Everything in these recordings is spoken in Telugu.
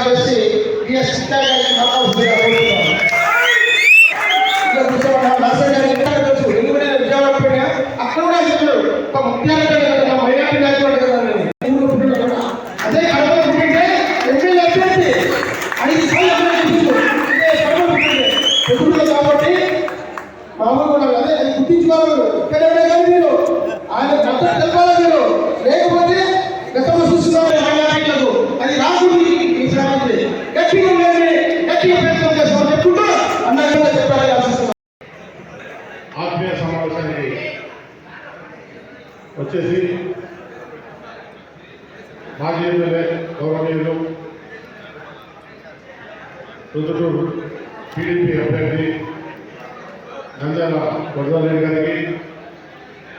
కూడా కాల్ చేసి బిఎస్ చిత్తా గారికి మాట్లాడుతున్నా అక్కడ కూడా చెప్పారు ఒక ముఖ్యంగా మైనార్టీ గారి కూడా కదా. నేను. ఊళ్ళో కూడా. అదే కడప పుట్టింటే ఎమ్మెల్యే అభ్యర్థి ఐదు సార్లు అభ్యర్థి చేసిండు. ఇదే కడప పుట్టింటే ఎదురులో కాబట్టి మామూలు కూడా అదే అది గుర్తించుకోవాలి ఇక్కడే కానీ మీరు ఆయన గత తెలపాలి మీరు లేకపోతే గతంలో చూస్తున్నారు మైనారిటీలకు అది రాకుండా ఈసారి గట్టిగా ఉండండి గట్టిగా ప్రయత్నం చేస్తామని చెప్పుకుంటూ అన్నట్టుగా చెప్పాలని ఆశిస్తున్నాను ఆత్మీయ సమావేశానికి వచ్చేసి మాజీ ఎమ్మెల్యే గౌరవనీయులు రుద్రటూరు టీడీపీ అభ్యర్థి నంద్యాల వరదారెడ్డి గారికి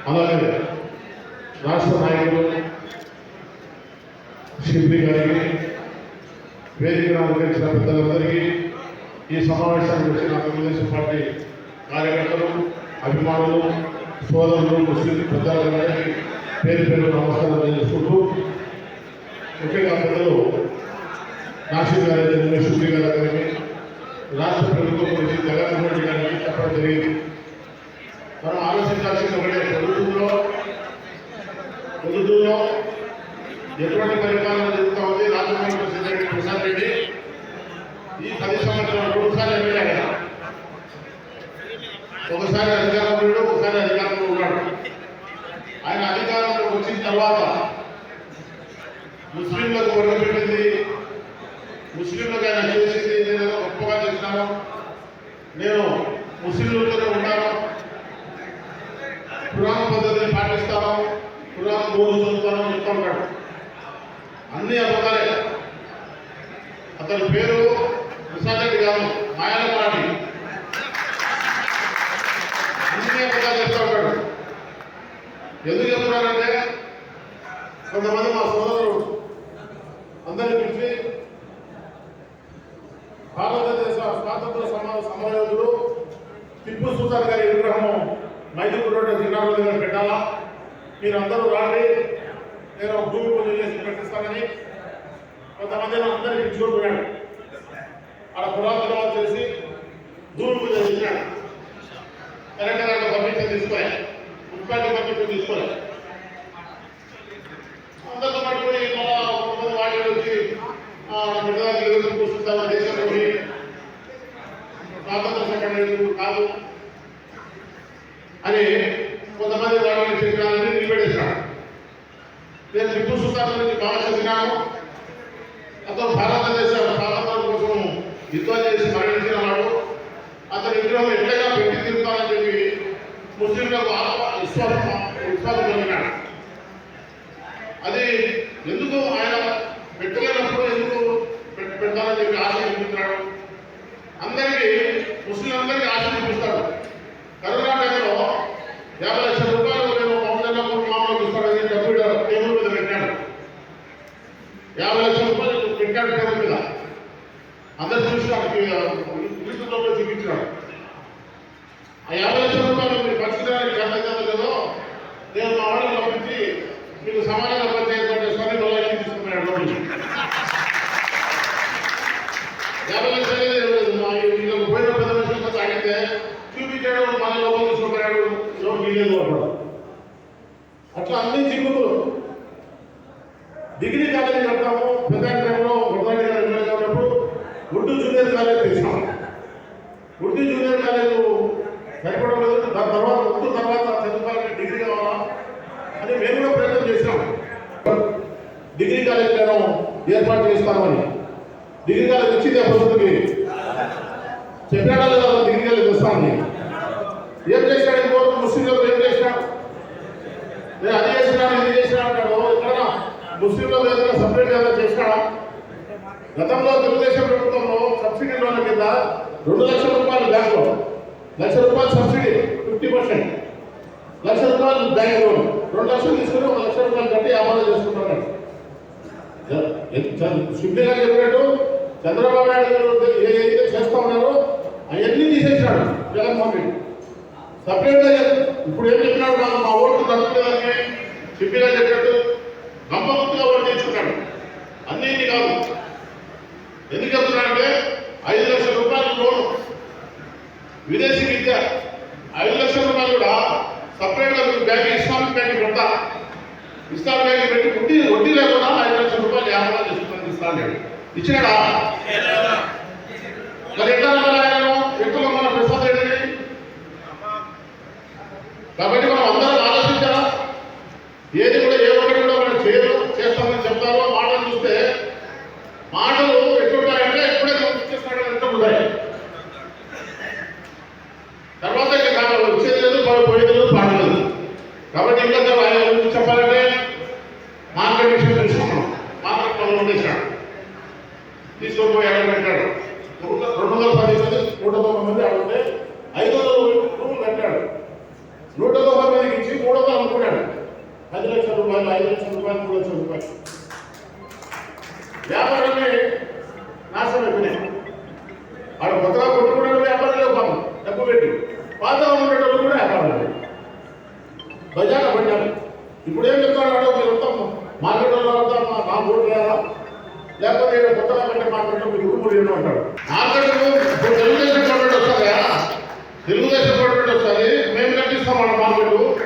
అలాగే రాష్ట్ర నాయకులు షిబ్లి గారికి వేదికను అలంకరించిన పెద్దలందరికీ ఈ సమావేశానికి వచ్చిన తెలుగుదేశం పార్టీ కార్యకర్తలు అభిమానులు సోదరులు ముస్లిం పెద్దలందరికీ పేరు పేరు నమస్కారం తెలియజేసుకుంటూ ముఖ్యంగా పెద్దలు నాసిర్ గారి శుద్ధి గారి గారికి రాష్ట్ర ప్రభుత్వం గురించి జగన్మోహన్ రెడ్డి గారికి చెప్పడం జరిగింది మనం ఆలోచించాల్సింది ఒకటే ప్రభుత్వంలో ప్రభుత్వంలో ఎటువంటి పరిపాలన జరుగుతూ ఉంది రాజమోహన్ రెడ్డి ప్రసాద్ రెడ్డి ఈ పది సంవత్సరాలు రెండు సార్లు ఎమ్మెల్యే కదా ఒకసారి అధికారంలో ఉన్నాడు ఒకసారి అధికారంలో ఉన్నాడు ఆయన అధికారంలో వచ్చిన తర్వాత ముస్లింలకు ఒరగబెట్టింది ముస్లింలకు ఆయన చేసింది ఏదైనా గొప్పగా చేసినాను నేను ముస్లింలతోనే ఉన్నాను పురాణ పద్ధతిని పాటిస్తాను పురాణ గోలు చదువుతాను చెప్తా ఉంటాడు అన్ని అబద్ధాలే. అతని పేరు ప్రసాద్ రెడ్డి కాదు మాయల పాటి అన్ని అబద్ధాలు చెప్తా ఉంటాడు ఎందుకు చెప్తున్నారంటే కొంతమంది మా సోదరులు అందరికీ పిలిచి భారతదేశ స్వాతంత్ర సమర సమరయోధుడు టిప్పు సుల్తాన్ గారి విగ్రహము మైదుకూరు రోడ్డు జిల్లాలో దగ్గర పెట్టాలా? మీరందరూ రాండి. నేను భూమి పూజ చేసి పెట్టిస్తానని కొంతమంది అందరికీ పిలుచుకుంటున్నాడు అక్కడ పురాతన చేసి భూమి పూజ చేసినాడు తెలంగాణ గారు పర్మిషన్ తీసుకోలే. మున్సిపాలిటీ పర్మిషన్ తీసుకోలే. అందరితో పట్టుకుని మళ్ళా కొంతమంది వాళ్ళు వచ్చి మిగతా తెలుగుదేశం కూర్చుంటామా దేశంలోని కాదు. అని కొంతమంది వాళ్ళని చెప్పినారని నిలబెట్టేశాడు నేను టిప్పు సుల్తాన్ గురించి బాగా చదివినాను. అతను భారతదేశ స్వాతంత్రం కోసం యుద్ధం చేసి మరణించిన వాడు. అతని విగ్రహం ఎట్లయినా పెట్టి తిరుగుతానని చెప్పి ముస్లింలకు ఆత్మ విశ్వాసం విశ్వాసం పొందినాడు. అది ఎందుకు ఆయన పెట్టలేనప్పుడు ఎందుకు పెట్- పెడతానని చెప్పి ఆశ చూపిస్తున్నాడు అందరికీ ముస్లింలందరికీ ఆశ చూపిస్తాడు కరోనా యాభై లక్షల రూపాయలు నేను మమ్మల్ని మామూలు ఇస్తాడని డబ్బు టేబుల్ మీద పెట్టాడు యాభై లక్షల రూపాయలు పెట్టాడు టేబుల్ మీద. అందరు చూసి యూట్యూబ్లో కూడా చూపించాడు ఆ యాభై లక్షల రూపాయలు మీరు పంచడానికి కర్తవ్యం లేదో నేను మా వాళ్ళని పంపించి మీకు సమానంగా పనిచేయడం చేస్తాను తీసుకున్నాడు యాభై లక్షల తిరిగాడు మన లోపల తీసుకుపోయాడు లోపల వీలేదు అన్నాడు. అట్లా అన్ని జిమ్ములు డిగ్రీ కాలేజీ కడతాము పెద్దాంలో వరదాడి గారు ఎమ్మెల్యేగా ఉన్నప్పుడు ఉర్దూ జూనియర్ కాలేజ్ తెచ్చాం. ఉర్దూ జూనియర్ కాలేజ్ సరిపడం లేదు దాని తర్వాత ఉర్దూ తర్వాత చదువుకోవాలి డిగ్రీ కావాలా అని మేము కూడా ప్రయత్నం చేసాం డిగ్రీ కాలేజ్ నేను ఏర్పాటు చేస్తామని. డిగ్రీ కాలేజ్ వచ్చింది ఆ పరిస్థితికి చెప్పాడా లేదా డిగ్రీ కాలేజ్ వస్తామని? ఏం చేశాడు ఇంకోటి ముస్లింలకు ఏం చేసినాడు నేను అది చేసినాను ఇది చేసినా అంటాడు. ఎక్కడన్నా ముస్లింల ఏదైనా సపరేట్ ఏదైనా చేసినాడా గతంలో తెలుగుదేశం ప్రభుత్వంలో సబ్సిడీ లోన్ల కింద రెండు లక్షల రూపాయలు బ్యాంకులో లక్ష రూపాయలు సబ్సిడీ ఫిఫ్టీ పర్సెంట్. లక్ష రూపాయలు బ్యాంక్ లోన్. రెండు లక్షలు తీసుకుని ఒక లక్ష రూపాయలు కట్టి వ్యాపారం చేసుకుంటున్నాడు. శుద్ధి గారు చెప్పినట్టు చంద్రబాబు నాయుడు గారు ఏదైతే చేస్తా ఉన్నారో అవన్నీ తీసేసినాడు జగన్మోహన్ రెడ్డి. సపరేట్గా ఇప్పుడు ఏం చెప్పినాడు నాకు మా ఓట్లు తప్పలేదని చెప్పినా చెప్పినట్టు నమ్మకంగా ఓటు తెచ్చుకున్నాడు అన్నీ కాదు. ఎందుకు చెప్తున్నాడంటే ఐదు లక్షల రూపాయలు లోను. విదేశీ విద్య. ఐదు లక్షల రూపాయలు కూడా సపరేట్గా మీకు బ్యాంక్ ఇస్లామిక్ బ్యాంక్ పెడతా ఇస్లామిక్ బ్యాంక్ పెట్టి వడ్డీ వడ్డీ లేకుండా ఐదు లక్షల రూపాయలు వ్యాపారం చేసుకుంటాను ఇస్తాను ఇచ్చినాడా మరి ఎట్లా నమ్మాలి ఆయన ఎట్లా మన ప్రసాద్ రెడ్డిని కాబట్టి మనం అందరం ఆలోచించాలా ఏది కూడా ఏ ఒక్కటి కూడా మనం చేయరు చేస్తామని చెప్తారో మాటలు చూస్తే మాటలు ఎట్లుంటాయంటే ఎప్పుడే ఇచ్చేస్తాడని ఎంత ఉంటాయి తర్వాత ఇంకా కాదు వచ్చేది లేదు పో- పోయేది లేదు పాడలేదు కాబట్టి ఇంకా చెప్ప- ఆయన గురించి చెప్పాలంటే మార్కెట్ విషయం తెలుసుకున్నాం మార్కెట్ మనం ఉండేసాడు తీసుకొని పోయి ఎక్కడ పెట్టాడు నూట- రెండు వందల పది మంది నూట తొంభై మంది అడిగితే ఐదు వందల రూపాయలు కట్టాడు నూట తొంభై మందికి ఇచ్చి మూడు వందలు అనుకున్నాడు పది లక్షల రూపాయలు ఐదు లక్షల రూపాయలు మూడు లక్షల రూపాయలు వ్యాపారాన్ని నాశనం అయిపోయినాయి వాడు కొత్తగా కొట్టుకున్నాడు వ్యాపారం లేవు పాపం డబ్బు పెట్టి పాత ఉండేటప్పుడు కూడా వ్యాపారం లేదు బజార్ పడ్డాడు ఇప్పుడు ఏం చెప్తాడు మీరు వస్తాం మార్కెట్లో వస్తాం అంతా మా మా లేదా లేకపోతే ఈడ కొత్తగా పెట్టే మార్కెట్ మీరు ఊరు ఎన్నో అంటాడు మార్కెట్ ఇప్పుడు తెలుగుదేశం గవర్నమెంట్ వస్తుందా తెలుగుదేశం గవర్నమెంట్ వస్తుంది. మేము కట్టిస్తాం మన మార్కెట్.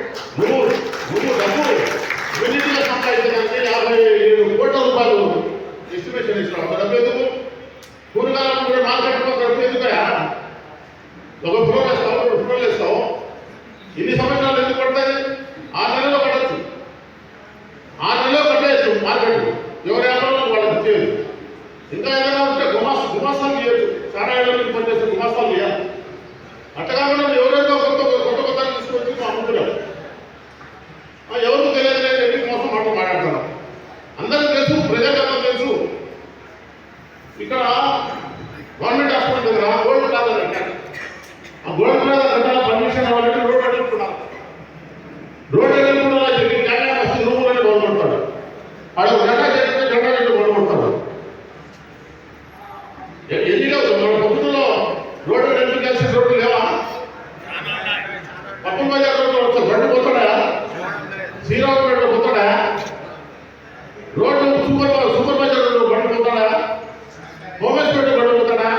ఆ కట్టాల పర్మిషన్ అవ్వాలంటే రోడ్ అడుగుతున్నారు రోడ్ అడుగుతున్నా చెప్పి జగన్ వచ్చి రూములని గొడవడతాడు ఆడ జెండా చేస్తే జెండా చేసి గొడవడతాడు ఎన్ని లేవు మన ప్రభుత్వంలో రోడ్డు రెండు కలిసి రోడ్డు లేవా? పప్పు బజార్ రోడ్డు వస్తా బండి పోతాడా శ్రీరామపేట పోతాడా road super super bazaar road బండి పోతాడా హోమేశ్పేట బండి పోతాడా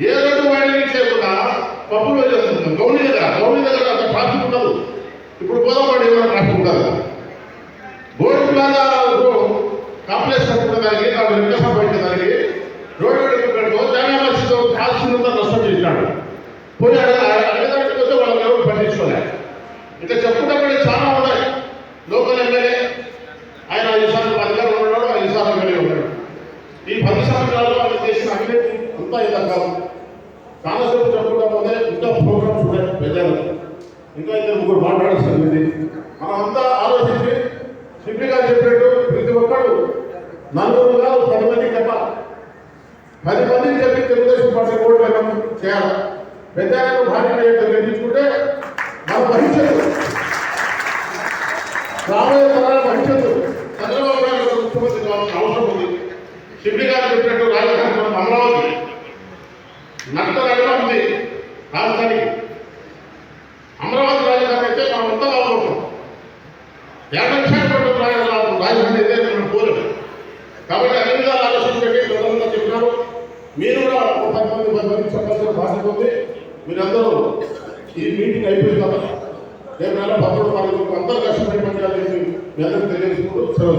ఏ రోడ్డు వైండింగ్ చేయకుండా పప్పులో చేస్తుంది గౌని దగ్గర గౌని దగ్గర అంత ట్రాఫిక్ ఉండదు. ఇప్పుడు గోదావరి ఏమైనా ట్రాఫిక్ ఉండదు బోర్డు ప్లాజా కాంప్లెక్స్ కట్టుకున్న దానికి నాకు వెంకటేశ్వర బయట దానికి రోడ్డు ఇంకా ఇద్దరు ముగ్గురు మాట్లాడాల్సింది ఉంది మనమంతా ఆలోచించి ఆలోచించి గారు చెప్పినట్టు ప్రతి ఒక్కరు నలుగురు కాదు పది మందికి చెప్పాలి పది మందికి చెప్పి తెలుగుదేశం పార్టీ ఓటు మనం చేయాలి? పెద్ద భారీ నిర్ణయించుకుంటే మన భవిష్యత్తు రాబోయే తరాల భవిష్యత్తు చంద్రబాబు నాయుడు గారు ముఖ్యమంత్రి కావాల్సిన అవసరం ఉంది. షిప్లీ గారు చెప్పినట్టు రాజధాని మనం అమరావతి నట్ట ఉంది. రాజధానికి అమరావతి రాజధాని అయితే మనం అంతా బాగుంటాం యాభై విశాఖపట్నం రాజధాని అయితే మనం పోలేదు కాబట్టి అన్ని విధాలు ఆలోచించండి ప్రజలంతా చెప్పినారు. మీరు కూడా ఒక పది మంది పది మంది చెప్పాల్సిన బాధ్యత ఉంది. మీరందరూ ఈ మీటింగ్ అయిపోయిన తర్వాత రేపు నెల పదమూడు తారీఖు అందరూ కష్టపడి పని చేయాలని మీ అందరికీ తెలియజేసుకుంటూ సెలవు